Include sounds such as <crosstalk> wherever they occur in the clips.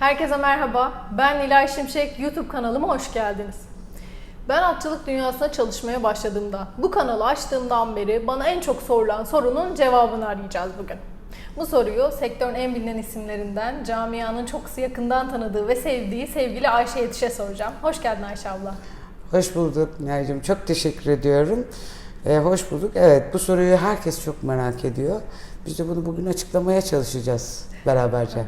Herkese merhaba. Ben Nilay Şimşek. YouTube kanalıma hoş geldiniz. Ben atçılık dünyasına çalışmaya başladığımda, bu kanalı açtığımdan beri bana en çok sorulan sorunun cevabını arayacağız bugün. Bu soruyu sektörün en bilinen isimlerinden, camianın çok yakından tanıdığı ve sevdiği sevgili Ayşe Yetiş'e soracağım. Hoş geldin Ayşe abla. Hoş bulduk Nilay'cığım. Çok teşekkür ediyorum. Ee, hoş bulduk. Evet bu soruyu herkes çok merak ediyor. Biz de bunu bugün açıklamaya çalışacağız beraberce.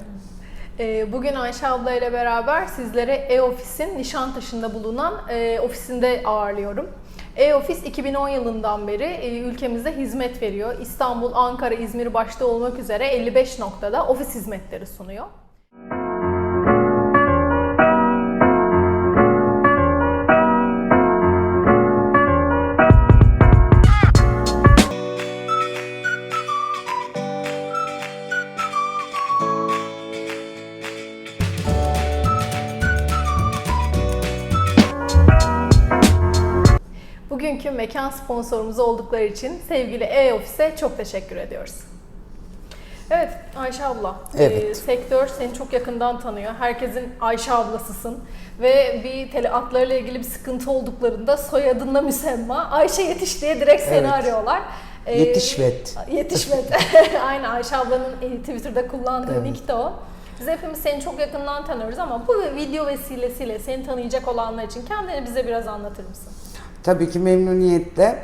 Ee, Bugün Ayşe abla ile beraber sizlere E-Office'in Nişantaşı'nda bulunan e, ofisinde ağırlıyorum. E-Office 2010 yılından beri e, ülkemizde hizmet veriyor. İstanbul, Ankara, İzmir başta olmak üzere 55 noktada ofis hizmetleri sunuyor. Mekan sponsorumuz oldukları için sevgili E-Office'e çok teşekkür ediyoruz. Evet Ayşe abla, Evet. e, sektör seni çok yakından tanıyor. Herkesin Ayşe ablasısın ve bir tele atlarla ilgili bir sıkıntı olduklarında soyadınla müsemma Ayşe yetiş diye direkt seni Evet. arıyorlar. E, Yetişvet. Yetişmet. <laughs> <laughs> Aynen Ayşe ablanın e, Twitter'da kullandığı Evet. nick de o. Biz hepimiz seni çok yakından tanıyoruz ama bu video vesilesiyle seni tanıyacak olanlar için kendini bize biraz anlatır mısın? Tabii ki memnuniyetle.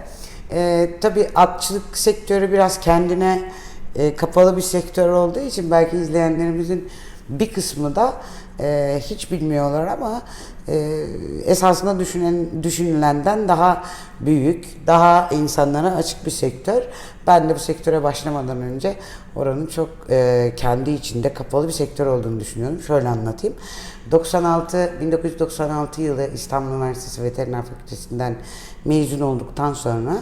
Ee, tabii atçılık sektörü biraz kendine e, kapalı bir sektör olduğu için belki izleyenlerimizin bir kısmı da e, hiç bilmiyorlar ama e, esasında düşünen, düşünülenden daha büyük, daha insanlara açık bir sektör. Ben de bu sektöre başlamadan önce oranın çok e, kendi içinde kapalı bir sektör olduğunu düşünüyorum. Şöyle anlatayım. 96 1996 yılı İstanbul Üniversitesi Veteriner Fakültesinden mezun olduktan sonra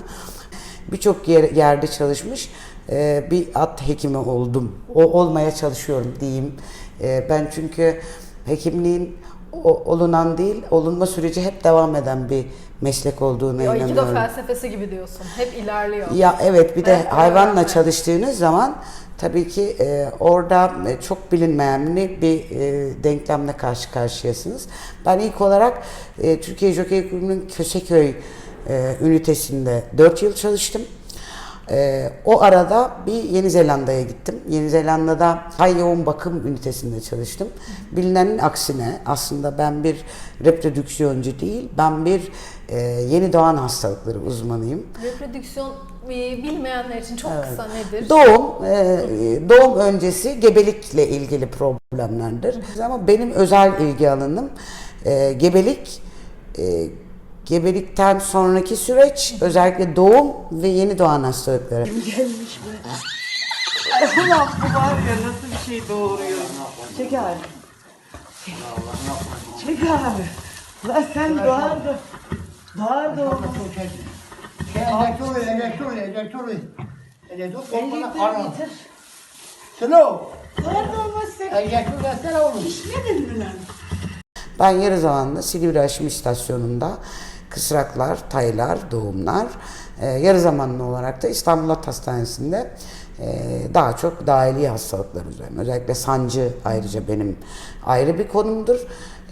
birçok yer, yerde çalışmış e, bir at hekimi oldum. O olmaya çalışıyorum diyeyim. E, ben çünkü hekimliğin o- olunan değil, olunma süreci hep devam eden bir meslek olduğuna Aikido inanıyorum. felsefesi gibi diyorsun. Hep ilerliyor. Ya evet bir de Evet, hayvanla öğrenme. çalıştığınız zaman tabii ki e, orada e, çok bilinmeyen bir e, denklemle karşı karşıyasınız. Ben ilk olarak e, Türkiye Jockey Kulübü'nün Köseköy e, ünitesinde 4 yıl çalıştım. E, o arada bir Yeni Zelanda'ya gittim. Yeni Zelanda'da hay yoğun bakım ünitesinde çalıştım. Bilinenin aksine aslında ben bir reprodüksiyoncu değil, ben bir e, yeni doğan hastalıkları uzmanıyım. Reprodüksiyon e, bilmeyenler için çok kısa nedir? Doğum, e, doğum öncesi gebelikle ilgili problemlerdir. Ama benim özel ilgi alanım e, gebelik, e, gebelikten sonraki süreç, özellikle doğum ve yeni doğan hastalıkları. Gelmiş be. Ay ulan bu var ya nasıl bir şey doğuruyor. Çek abi. Çek abi. Ulan sen doğar oğlum. Enjektörü, enjektörü, enjektörü. Enjektör Ellikten korkmadan ara. getir. Slow. Doğar da olmaz sen. Enjektör versene oğlum. İçmedin mi lan? Ben yarı zamanlı Silivri Aşım İstasyonu'nda kısraklar, taylar, doğumlar, e, yarı zamanlı olarak da İstanbul At Hastanesi'nde e, daha çok dahili hastalıklar üzerine. Özellikle sancı ayrıca benim ayrı bir konumdur.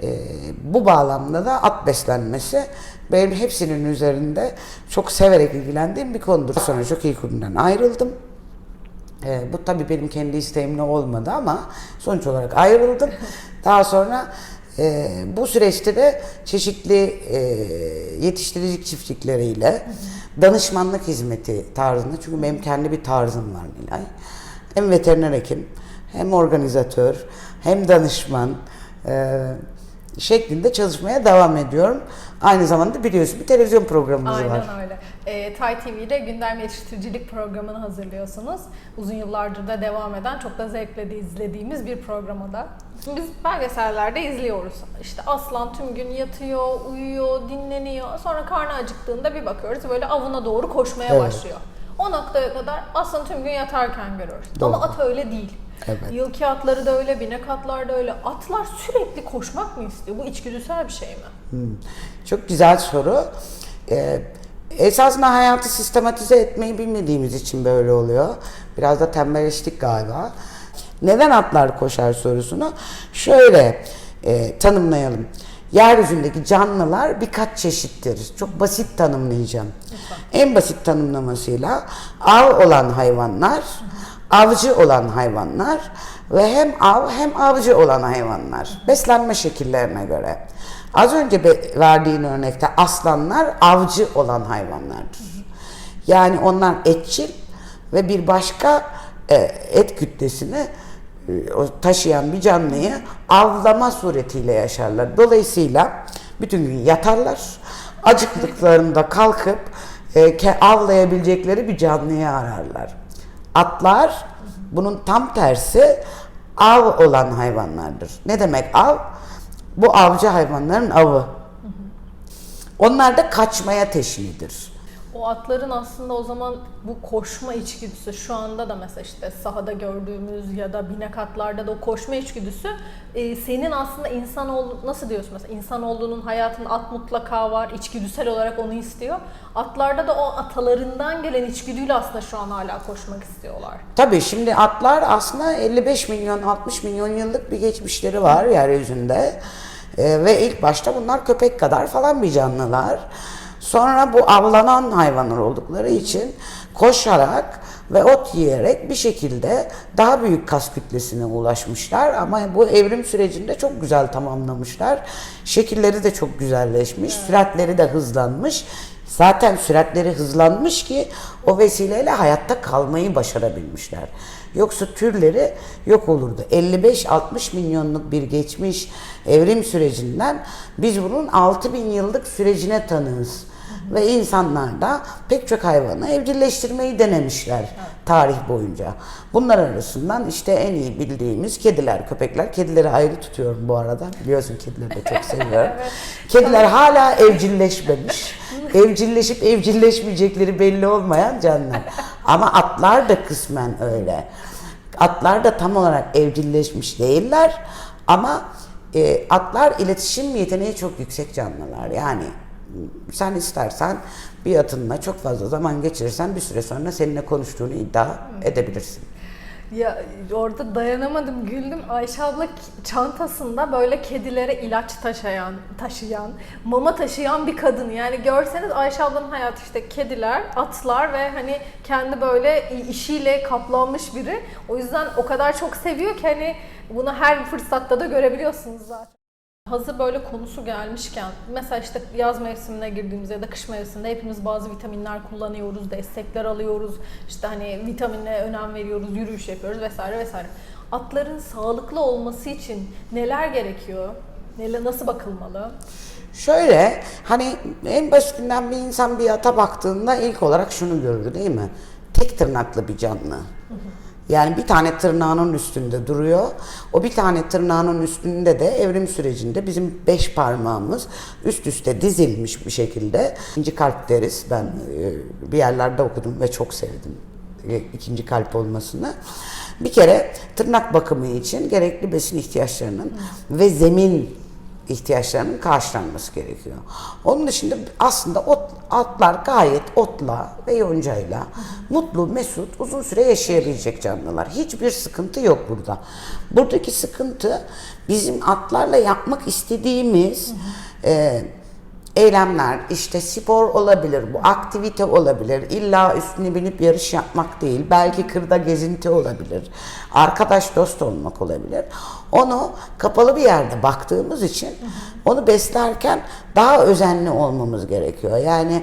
E, bu bağlamda da at beslenmesi benim hepsinin üzerinde çok severek ilgilendiğim bir konudur. Sonra iyi kulübünden ayrıldım. Ee, bu tabii benim kendi isteğimle olmadı ama sonuç olarak ayrıldım. Daha sonra e, bu süreçte de çeşitli e, yetiştirici çiftlikleriyle danışmanlık hizmeti tarzında çünkü benim kendi bir tarzım var Nilay. Hem veteriner hekim, hem organizatör, hem danışman e, şeklinde çalışmaya devam ediyorum. Aynı zamanda biliyorsun bir televizyon programımız var. Aynen öyle. E, Tay TV'de gündem yetiştiricilik programını hazırlıyorsunuz. Uzun yıllardır da devam eden, çok da zevkle de izlediğimiz bir programda. Şimdi biz belgesellerde izliyoruz. İşte aslan tüm gün yatıyor, uyuyor, dinleniyor. Sonra karnı acıktığında bir bakıyoruz böyle avına doğru koşmaya Evet. başlıyor. O noktaya kadar aslanı tüm gün yatarken görüyoruz. Doğru. Ama at öyle değil. Evet. Yılki atları da öyle, binek atlar da öyle. Atlar sürekli koşmak mı istiyor? Bu içgüdüsel bir şey mi? Hmm. Çok güzel soru. Ee, esasında hayatı sistematize etmeyi bilmediğimiz için böyle oluyor. Biraz da tembelleştik galiba. Neden atlar koşar sorusunu şöyle e, tanımlayalım. Yeryüzündeki canlılar birkaç çeşittir. Çok basit tanımlayacağım. En basit tanımlamasıyla av olan hayvanlar, avcı olan hayvanlar ve hem av hem avcı olan hayvanlar. Beslenme şekillerine göre. Az önce verdiğin örnekte aslanlar avcı olan hayvanlardır. Yani onlar etçil ve bir başka e, et kütlesini taşıyan bir canlıyı avlama suretiyle yaşarlar. Dolayısıyla bütün gün yatarlar. Acıktıklarında kalkıp e, avlayabilecekleri bir canlıyı ararlar. Atlar bunun tam tersi av olan hayvanlardır. Ne demek av? Bu avcı hayvanların avı. Onlar da kaçmaya teşinidir. O atların aslında o zaman bu koşma içgüdüsü şu anda da mesela işte sahada gördüğümüz ya da binek atlarda da o koşma içgüdüsü e, senin aslında insan ol nasıl diyorsun mesela insan olduğunun hayatında at mutlaka var içgüdüsel olarak onu istiyor. Atlarda da o atalarından gelen içgüdüyle aslında şu an hala koşmak istiyorlar. Tabii şimdi atlar aslında 55 milyon 60 milyon yıllık bir geçmişleri var yeryüzünde. Ee, ve ilk başta bunlar köpek kadar falan bir canlılar. Sonra bu avlanan hayvanlar oldukları için koşarak ve ot yiyerek bir şekilde daha büyük kas kütlesine ulaşmışlar ama bu evrim sürecinde çok güzel tamamlamışlar. Şekilleri de çok güzelleşmiş, süratleri de hızlanmış. Zaten süratleri hızlanmış ki o vesileyle hayatta kalmayı başarabilmişler. Yoksa türleri yok olurdu. 55-60 milyonluk bir geçmiş evrim sürecinden biz bunun 6000 yıllık sürecine tanığız. Ve insanlar da pek çok hayvanı evcilleştirmeyi denemişler tarih boyunca. Bunlar arasından işte en iyi bildiğimiz kediler, köpekler. Kedileri ayrı tutuyorum bu arada. Biliyorsun kedileri de çok seviyorum. <laughs> Kediler hala evcilleşmemiş. Evcilleşip evcilleşmeyecekleri belli olmayan canlılar. Ama atlar da kısmen öyle. Atlar da tam olarak evcilleşmiş değiller. Ama e, atlar iletişim yeteneği çok yüksek canlılar. Yani sen istersen bir atınla çok fazla zaman geçirirsen bir süre sonra seninle konuştuğunu iddia edebilirsin. Ya orada dayanamadım güldüm. Ayşe abla çantasında böyle kedilere ilaç taşıyan, taşıyan, mama taşıyan bir kadın. Yani görseniz Ayşe ablanın hayatı işte kediler, atlar ve hani kendi böyle işiyle kaplanmış biri. O yüzden o kadar çok seviyor ki hani bunu her fırsatta da görebiliyorsunuz zaten. Hazır böyle konusu gelmişken mesela işte yaz mevsimine girdiğimizde ya da kış mevsiminde hepimiz bazı vitaminler kullanıyoruz, destekler alıyoruz. İşte hani vitamine önem veriyoruz, yürüyüş yapıyoruz vesaire vesaire. Atların sağlıklı olması için neler gerekiyor? Neler, nasıl bakılmalı? Şöyle hani en basitinden bir insan bir ata baktığında ilk olarak şunu görür değil mi? Tek tırnaklı bir canlı. Yani bir tane tırnağının üstünde duruyor. O bir tane tırnağının üstünde de evrim sürecinde bizim beş parmağımız üst üste dizilmiş bir şekilde. İkinci kalp deriz. Ben e, bir yerlerde okudum ve çok sevdim e, ikinci kalp olmasını. Bir kere tırnak bakımı için gerekli besin ihtiyaçlarının ve zemin ihtiyaçlarının karşılanması gerekiyor. Onun dışında aslında ot, atlar gayet otla ve yoncayla mutlu, mesut, uzun süre yaşayabilecek canlılar. Hiçbir sıkıntı yok burada. Buradaki sıkıntı bizim atlarla yapmak istediğimiz e, eylemler, işte spor olabilir, bu aktivite olabilir, illa üstüne binip yarış yapmak değil, belki kırda gezinti olabilir, arkadaş dost olmak olabilir. Onu kapalı bir yerde baktığımız için onu beslerken daha özenli olmamız gerekiyor. Yani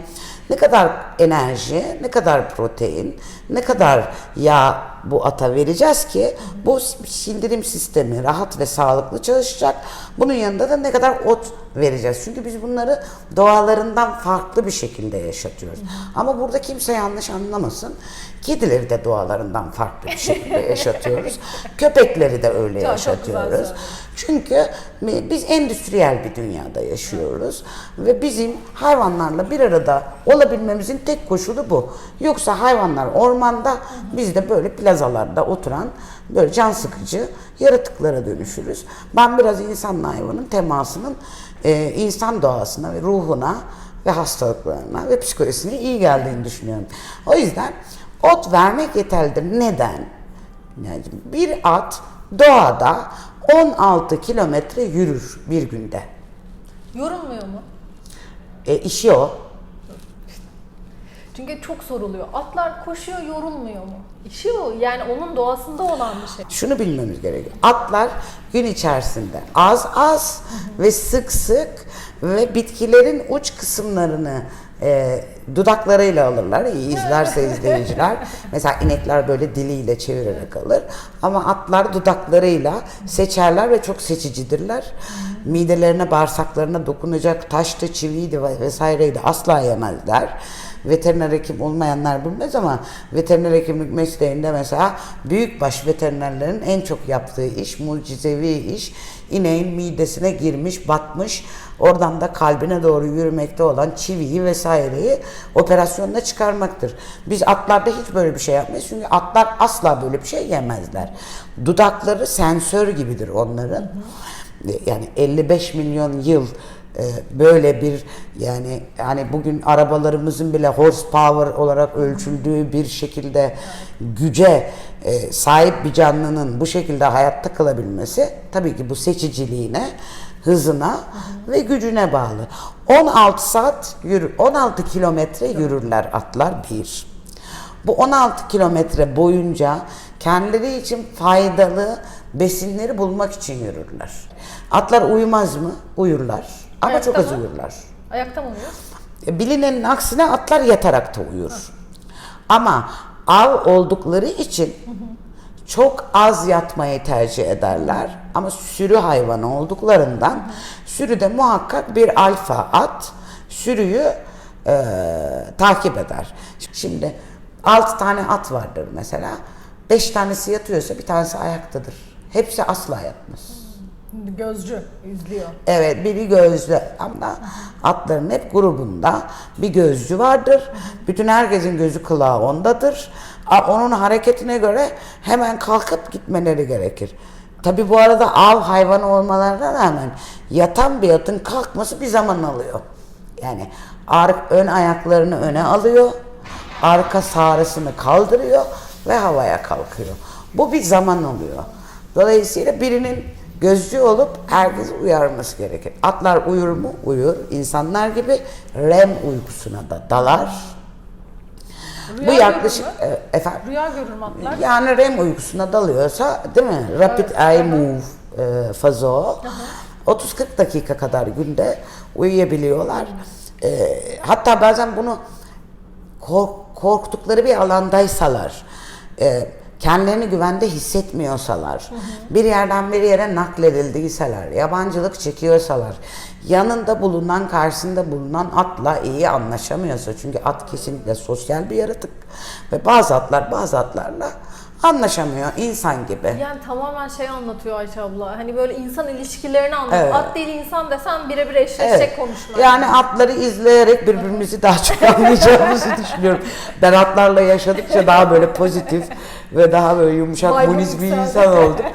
ne kadar enerji, ne kadar protein, ne kadar yağ bu ata vereceğiz ki bu sindirim sistemi rahat ve sağlıklı çalışacak. Bunun yanında da ne kadar ot vereceğiz. Çünkü biz bunları doğalarından farklı bir şekilde yaşatıyoruz. Ama burada kimse yanlış anlamasın. Kedileri de doğalarından farklı bir şekilde <laughs> yaşatıyoruz. Köpekleri de öyle Çok- çok yaşatıyoruz. söyledin. Çünkü biz endüstriyel bir dünyada yaşıyoruz ve bizim hayvanlarla bir arada olabilmemizin tek koşulu bu. Yoksa hayvanlar ormanda, biz de böyle plazalarda oturan böyle can sıkıcı yaratıklara dönüşürüz. Ben biraz insanla hayvanın temasının e, insan doğasına ve ruhuna ve hastalıklarına ve psikolojisine iyi geldiğini düşünüyorum. O yüzden ot vermek yeterlidir. Neden? Yani bir at doğada 16 kilometre yürür bir günde. Yorulmuyor mu? E işi o. Çünkü çok soruluyor. Atlar koşuyor yorulmuyor mu? İşi o. Yani onun doğasında olan bir şey. Şunu bilmemiz gerekiyor. Atlar gün içerisinde az az ve sık sık ve bitkilerin uç kısımlarını e, dudaklarıyla alırlar. İyi izlerse izleyiciler. Mesela inekler böyle diliyle çevirerek alır. Ama atlar dudaklarıyla seçerler ve çok seçicidirler. Midelerine, bağırsaklarına dokunacak taştı, çiviydi ve- vesaireydi asla yemezler veteriner hekim olmayanlar bilmez ama veteriner hekimlik mesleğinde mesela büyükbaş veterinerlerin en çok yaptığı iş, mucizevi iş, ineğin midesine girmiş, batmış, oradan da kalbine doğru yürümekte olan çiviyi vesaireyi operasyonda çıkarmaktır. Biz atlarda hiç böyle bir şey yapmayız çünkü atlar asla böyle bir şey yemezler. Dudakları sensör gibidir onların. Yani 55 milyon yıl böyle bir yani yani bugün arabalarımızın bile horsepower olarak ölçüldüğü bir şekilde güce e, sahip bir canlının bu şekilde hayatta kalabilmesi tabii ki bu seçiciliğine, hızına ve gücüne bağlı. 16 saat yürü 16 kilometre yürürler atlar bir. Bu 16 kilometre boyunca kendileri için faydalı besinleri bulmak için yürürler. Atlar uyumaz mı? Uyurlar. Ama Ayakta çok az mı? uyurlar. Ayakta mı uyuyor? E, Bilinenin aksine atlar yatarak da uyur. Ama av oldukları için çok az yatmayı tercih ederler. Ama sürü hayvanı olduklarından sürüde muhakkak bir alfa at sürüyü e, takip eder. Şimdi 6 tane at vardır mesela. 5 tanesi yatıyorsa bir tanesi ayaktadır. Hepsi asla yatmaz. Gözcü izliyor. Evet biri gözlü ama atların hep grubunda bir gözcü vardır. Bütün herkesin gözü kulağı ondadır. Onun hareketine göre hemen kalkıp gitmeleri gerekir. Tabi bu arada av hayvanı olmalarına rağmen yatan bir atın kalkması bir zaman alıyor. Yani ön ayaklarını öne alıyor, arka sağrısını kaldırıyor ve havaya kalkıyor. Bu bir zaman alıyor. Dolayısıyla birinin gözcü olup herkesi uyarması gerekir. Atlar uyur mu? Uyur. İnsanlar gibi REM uykusuna da dalar. Rüya Bu yaklaşık görür e, efendim Rüya görür mü atlar? yani REM uykusuna dalıyorsa değil mi? Rapid Eye Move e, fazı o. 30-40 dakika kadar günde uyuyabiliyorlar. E, hatta bazen bunu kork- korktukları bir alandaysalar, e, kendilerini güvende hissetmiyorsalar, bir yerden bir yere nakledildiyseler, yabancılık çekiyorsalar, yanında bulunan, karşısında bulunan atla iyi anlaşamıyorsa, çünkü at kesinlikle sosyal bir yaratık ve bazı atlar bazı atlarla anlaşamıyor insan gibi. Yani tamamen şey anlatıyor Ayşe abla. Hani böyle insan ilişkilerini anlatıyor. Evet. At değil insan desen birebir eşleşecek Evet. konuşma. Yani atları izleyerek birbirimizi daha çok <laughs> anlayacağımızı düşünüyorum. Ben atlarla yaşadıkça daha böyle pozitif ve daha böyle yumuşak, bir insan oldum.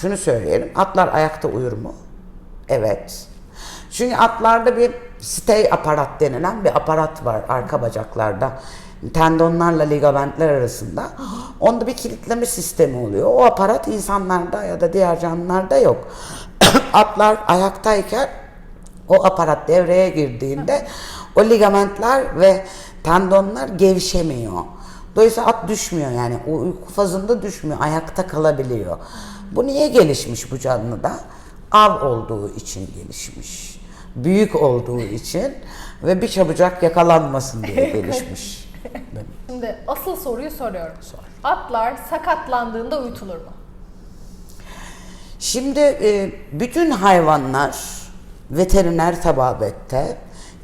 Şunu söyleyelim. Atlar ayakta uyur mu? Evet. Çünkü atlarda bir stay aparat denilen bir aparat var arka bacaklarda. Tendonlarla ligamentler arasında. Onda bir kilitleme sistemi oluyor. O aparat insanlarda ya da diğer canlılarda yok. <coughs> Atlar ayaktayken o aparat devreye girdiğinde o ligamentler ve tendonlar gevşemiyor. Dolayısıyla at düşmüyor yani o uyku fazında düşmüyor, ayakta kalabiliyor. Bu niye gelişmiş bu canlıda? Av olduğu için gelişmiş. Büyük olduğu için ve bir çabucak yakalanmasın diye <laughs> gelişmiş. Şimdi asıl soruyu soruyorum. Atlar sakatlandığında uyutulur mu? Şimdi e, bütün hayvanlar veteriner tababette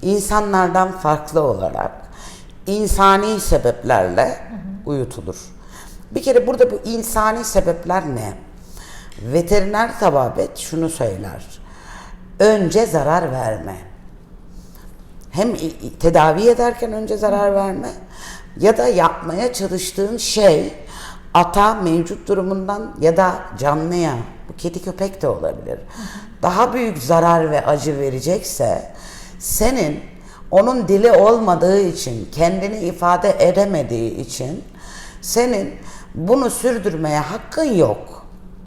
insanlardan farklı olarak insani sebeplerle uyutulur. Bir kere burada bu insani sebepler ne? Veteriner tababet şunu söyler. Önce zarar verme. Hem tedavi ederken önce zarar verme ya da yapmaya çalıştığın şey ata mevcut durumundan ya da canlıya bu kedi köpek de olabilir. Daha büyük zarar ve acı verecekse senin onun dili olmadığı için, kendini ifade edemediği için senin bunu sürdürmeye hakkın yok.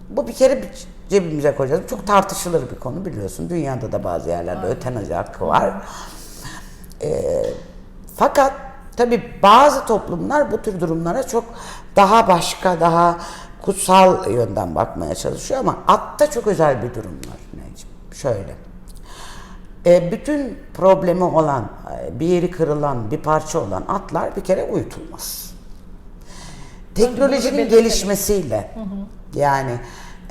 Bu bir kere bir cebimize koyacağız. Çok tartışılır bir konu biliyorsun. Dünyada da bazı yerlerde ötenazi hakkı var. Ee, fakat tabi bazı toplumlar bu tür durumlara çok daha başka, daha kutsal yönden bakmaya çalışıyor ama atta çok özel bir durum var Necim. Şöyle. E, bütün problemi olan, e, bir yeri kırılan, bir parça olan atlar bir kere uyutulmaz. Teknolojinin gelişmesiyle yani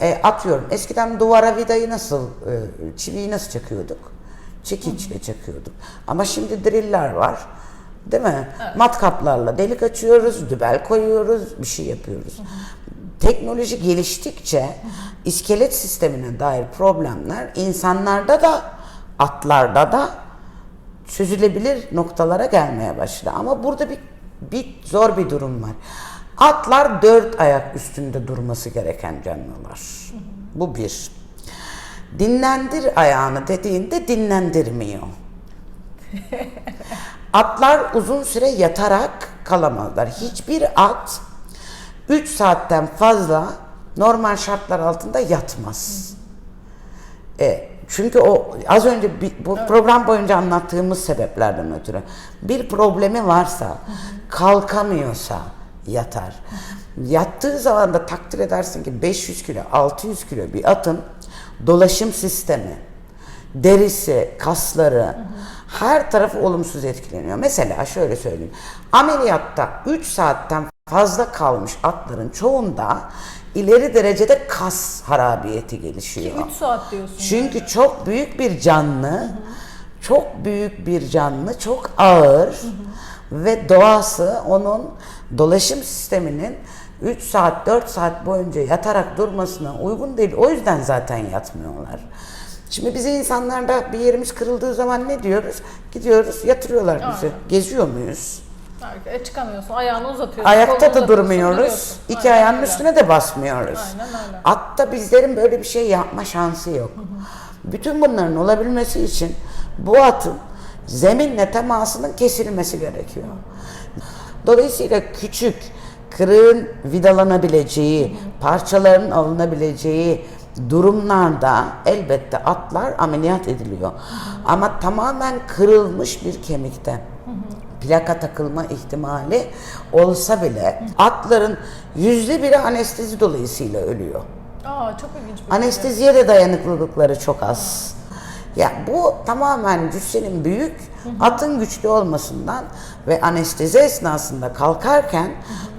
e, atıyorum eskiden duvara vidayı nasıl, e, çiviyi nasıl çakıyorduk? Çekiçle çakıyorduk. Ama şimdi driller var. Değil mi? Matkaplarla delik açıyoruz, dübel koyuyoruz, bir şey yapıyoruz. Teknoloji geliştikçe iskelet sistemine dair problemler insanlarda da atlarda da çözülebilir noktalara gelmeye başladı. Ama burada bir, bir zor bir durum var. Atlar dört ayak üstünde durması gereken canlılar. Bu bir. Dinlendir ayağını dediğinde dinlendirmiyor. <laughs> Atlar uzun süre yatarak kalamazlar. Hiçbir at 3 saatten fazla normal şartlar altında yatmaz. E, çünkü o az önce bir- bu program boyunca anlattığımız sebeplerden ötürü bir problemi varsa kalkamıyorsa yatar. Yattığı zaman da takdir edersin ki 500 kilo, 600 kilo bir atın dolaşım sistemi, derisi, kasları her tarafı olumsuz etkileniyor. Mesela şöyle söyleyeyim. Ameliyatta 3 saatten fazla kalmış atların çoğunda ileri derecede kas harabiyeti gelişiyor. 3 saat diyorsun. Çünkü çok büyük bir canlı, çok büyük bir canlı, çok ağır ve doğası onun dolaşım sisteminin 3 saat 4 saat boyunca yatarak durmasına uygun değil. O yüzden zaten yatmıyorlar. Şimdi bizi insanlarda bir yerimiz kırıldığı zaman ne diyoruz? Gidiyoruz yatırıyorlar bizi. Aynen. Geziyor muyuz? E, çıkamıyorsun. Ayağını uzatıyorsun. Ayakta da durmuyoruz. iki Aynen ayağın öyle. üstüne de basmıyoruz. Aynen öyle. Atta bizlerin böyle bir şey yapma şansı yok. Bütün bunların olabilmesi için bu atın zeminle temasının kesilmesi gerekiyor. Dolayısıyla küçük, kırığın vidalanabileceği, parçaların alınabileceği durumlarda elbette atlar ameliyat ediliyor. Ama tamamen kırılmış bir kemikte plaka takılma ihtimali olsa bile atların yüzde biri anestezi dolayısıyla ölüyor. Aa çok ilginç bir Anesteziye de dayanıklılıkları çok az. Ya bu tamamen cüssenin büyük, atın güçlü olmasından ve anestezi esnasında kalkarken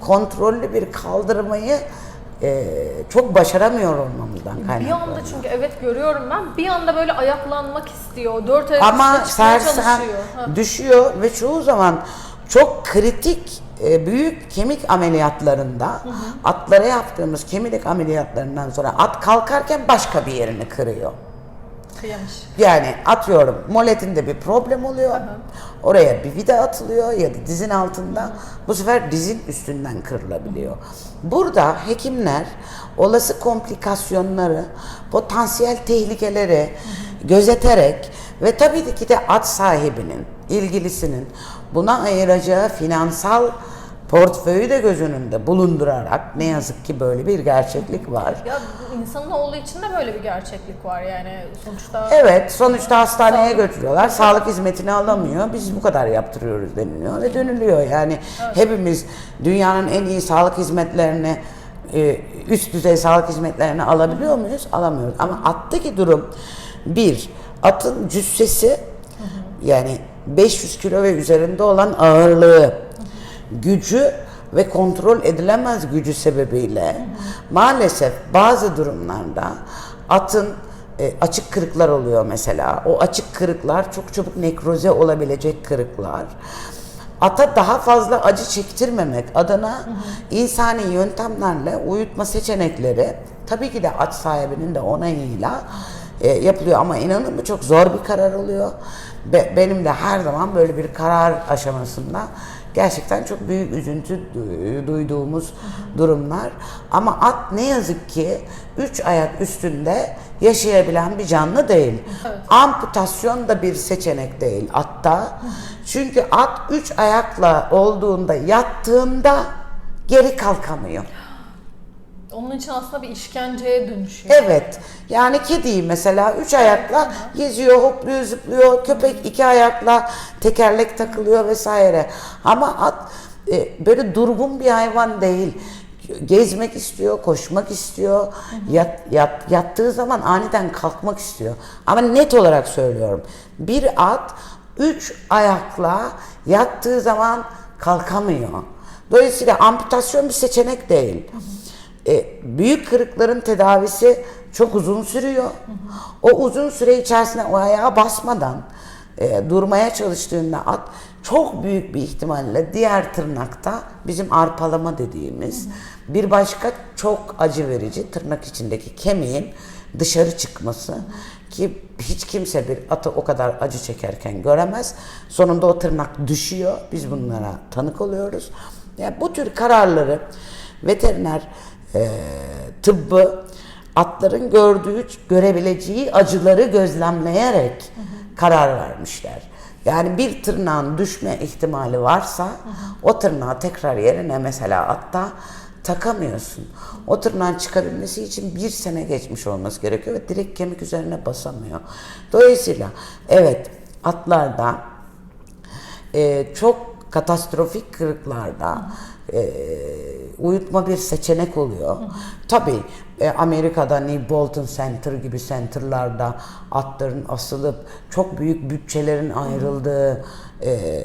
kontrollü bir kaldırmayı e, çok başaramıyor olmamızdan Bir kaynaklanıyor. anda çünkü evet görüyorum ben bir anda böyle ayaklanmak istiyor. Dört ayak Ama sersem düşüyor ve çoğu zaman çok kritik e, büyük kemik ameliyatlarında atlara yaptığımız kemik ameliyatlarından sonra at kalkarken başka bir yerini kırıyor. Kıyamış. Yani atıyorum moletinde bir problem oluyor. Oraya bir vida atılıyor ya da dizin altında. Bu sefer dizin üstünden kırılabiliyor. Burada hekimler olası komplikasyonları, potansiyel tehlikeleri gözeterek ve tabii ki de at sahibinin, ilgilisinin buna ayıracağı finansal portföyü de göz önünde bulundurarak ne yazık ki böyle bir gerçeklik var. Ya insanın oğlu için de böyle bir gerçeklik var yani sonuçta. Evet, sonuçta hastaneye Sağlık. götürüyorlar. Sağlık hizmetini alamıyor. Biz bu kadar yaptırıyoruz deniliyor ve dönülüyor. Yani hepimiz dünyanın en iyi sağlık hizmetlerini e, üst düzey sağlık hizmetlerini alabiliyor muyuz? Alamıyoruz. Ama attaki durum bir, atın cüssesi yani 500 kilo ve üzerinde olan ağırlığı, gücü ve kontrol edilemez gücü sebebiyle maalesef bazı durumlarda atın e, açık kırıklar oluyor mesela. O açık kırıklar çok çabuk nekroze olabilecek kırıklar. Ata daha fazla acı çektirmemek adına insani yöntemlerle uyutma seçenekleri tabii ki de at sahibinin de onayıyla e, yapılıyor ama inanın bu çok zor bir karar oluyor. Be- benim de her zaman böyle bir karar aşamasında gerçekten çok büyük üzüntü du- duyduğumuz durumlar. Ama at ne yazık ki üç ayak üstünde yaşayabilen bir canlı değil. Amputasyon da bir seçenek değil atta. Çünkü at üç ayakla olduğunda yattığında geri kalkamıyor. Onun için aslında bir işkenceye dönüşüyor. Evet. Yani kediyi mesela üç ayakla geziyor, hopluyor, zıplıyor. Köpek iki ayakla tekerlek takılıyor vesaire. Ama at e, böyle durgun bir hayvan değil. Gezmek istiyor, koşmak istiyor. Yat, yat, yattığı zaman aniden kalkmak istiyor. Ama net olarak söylüyorum. Bir at üç ayakla yattığı zaman kalkamıyor. Dolayısıyla amputasyon bir seçenek değil. E, büyük kırıkların tedavisi çok uzun sürüyor. O uzun süre içerisinde o ayağa basmadan e, durmaya çalıştığında at çok büyük bir ihtimalle diğer tırnakta bizim arpalama dediğimiz bir başka çok acı verici tırnak içindeki kemiğin dışarı çıkması ki hiç kimse bir atı o kadar acı çekerken göremez. Sonunda o tırnak düşüyor. Biz bunlara tanık oluyoruz. Yani bu tür kararları veteriner e, tıbbı atların gördüğü, görebileceği acıları gözlemleyerek karar vermişler. Yani bir tırnağın düşme ihtimali varsa o tırnağı tekrar yerine mesela atta takamıyorsun. O tırnağın çıkabilmesi için bir sene geçmiş olması gerekiyor ve direkt kemik üzerine basamıyor. Dolayısıyla evet atlarda e, çok katastrofik kırıklarda e, uyutma bir seçenek oluyor. Tabii e, Amerika'da New Bolton Center gibi centerlarda atların asılıp çok büyük bütçelerin ayrıldığı e,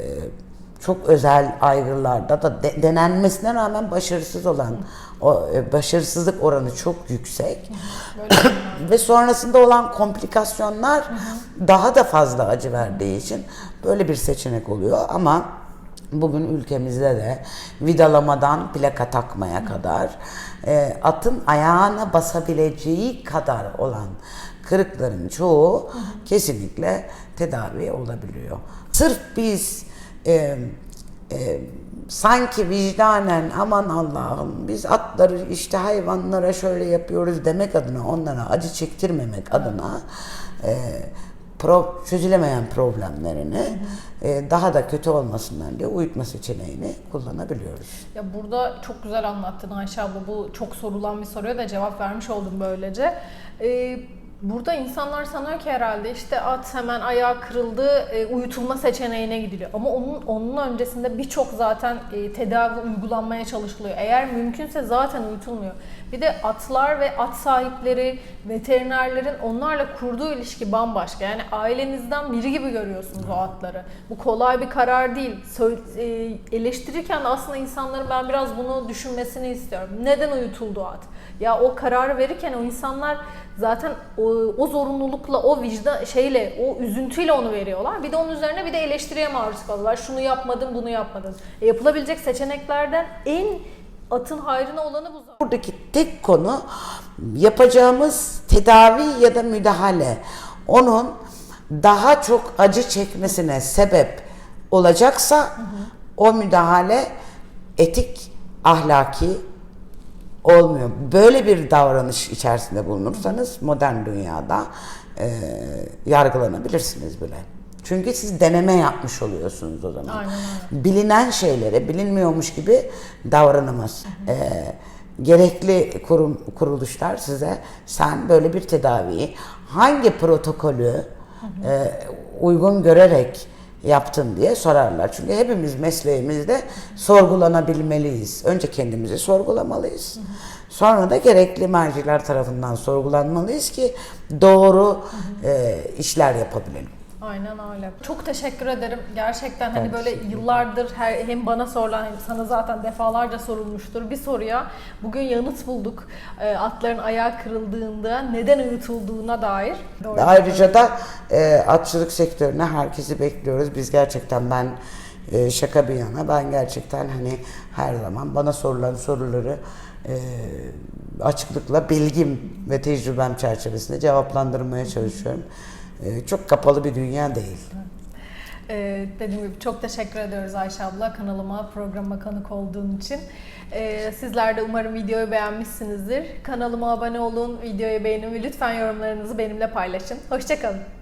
çok özel aygırlarda da de- denenmesine rağmen başarısız olan o e, başarısızlık oranı çok yüksek. <coughs> Ve sonrasında olan komplikasyonlar daha da fazla acı verdiği için böyle bir seçenek oluyor ama bugün ülkemizde de vidalamadan plaka takmaya kadar e, atın ayağına basabileceği kadar olan kırıkların çoğu kesinlikle tedavi olabiliyor. Sırf biz e, e, sanki vicdanen aman Allah'ım biz atları işte hayvanlara şöyle yapıyoruz demek adına onlara acı çektirmemek adına e, pro, çözülemeyen problemlerini e, daha da kötü olmasından diye uyutma seçeneğini kullanabiliyoruz. Ya burada çok güzel anlattın Ayşe abla. Bu çok sorulan bir soruya da cevap vermiş oldum böylece. Ee, burada insanlar sanıyor ki herhalde işte at hemen ayağı kırıldı, e, uyutulma seçeneğine gidiliyor. Ama onun onun öncesinde birçok zaten e, tedavi uygulanmaya çalışılıyor. Eğer mümkünse zaten uyutulmuyor. Bir de atlar ve at sahipleri, veterinerlerin onlarla kurduğu ilişki bambaşka. Yani ailenizden biri gibi görüyorsunuz o atları. Bu kolay bir karar değil. Sö- e, eleştirirken de aslında insanların ben biraz bunu düşünmesini istiyorum. Neden uyutuldu at? Ya o kararı verirken o insanlar zaten o, o zorunlulukla, o vicdan şeyle, o üzüntüyle onu veriyorlar. Bir de onun üzerine bir de eleştiriye maruz kalıyorlar. Şunu yapmadın, bunu yapmadın. E, yapılabilecek seçeneklerden en atın hayrına olanı bu zaten. Buradaki tek konu yapacağımız tedavi ya da müdahale onun daha çok acı çekmesine sebep olacaksa o müdahale etik, ahlaki olmuyor. Böyle bir davranış içerisinde bulunursanız modern dünyada e, yargılanabilirsiniz bile. Çünkü siz deneme yapmış oluyorsunuz o zaman. Aynen Bilinen şeylere bilinmiyormuş gibi davranamaz. E, gerekli kurum kuruluşlar size sen böyle bir tedaviyi hangi protokolü e, uygun görerek yaptın diye sorarlar. Çünkü hepimiz mesleğimizde sorgulanabilmeliyiz. Önce kendimizi sorgulamalıyız. Sonra da gerekli merciler tarafından sorgulanmalıyız ki doğru e, işler yapabilelim. Aynen öyle. Çok teşekkür ederim. Gerçekten hani böyle yıllardır her, hem bana sorulan hem sana zaten defalarca sorulmuştur bir soruya bugün yanıt bulduk. E, atların ayağı kırıldığında neden uyutulduğuna dair. Doğru. Ayrıca da e, atçılık sektörüne herkesi bekliyoruz. Biz gerçekten ben e, şaka bir yana ben gerçekten hani her zaman bana sorulan soruları e, açıklıkla bilgim ve tecrübem çerçevesinde cevaplandırmaya çalışıyorum. E, çok kapalı bir dünya değil. Ee, dediğim gibi çok teşekkür ediyoruz Ayşe abla kanalıma, programa konuk olduğun için. Ee, sizler de umarım videoyu beğenmişsinizdir. Kanalıma abone olun, videoyu beğenin ve lütfen yorumlarınızı benimle paylaşın. Hoşçakalın.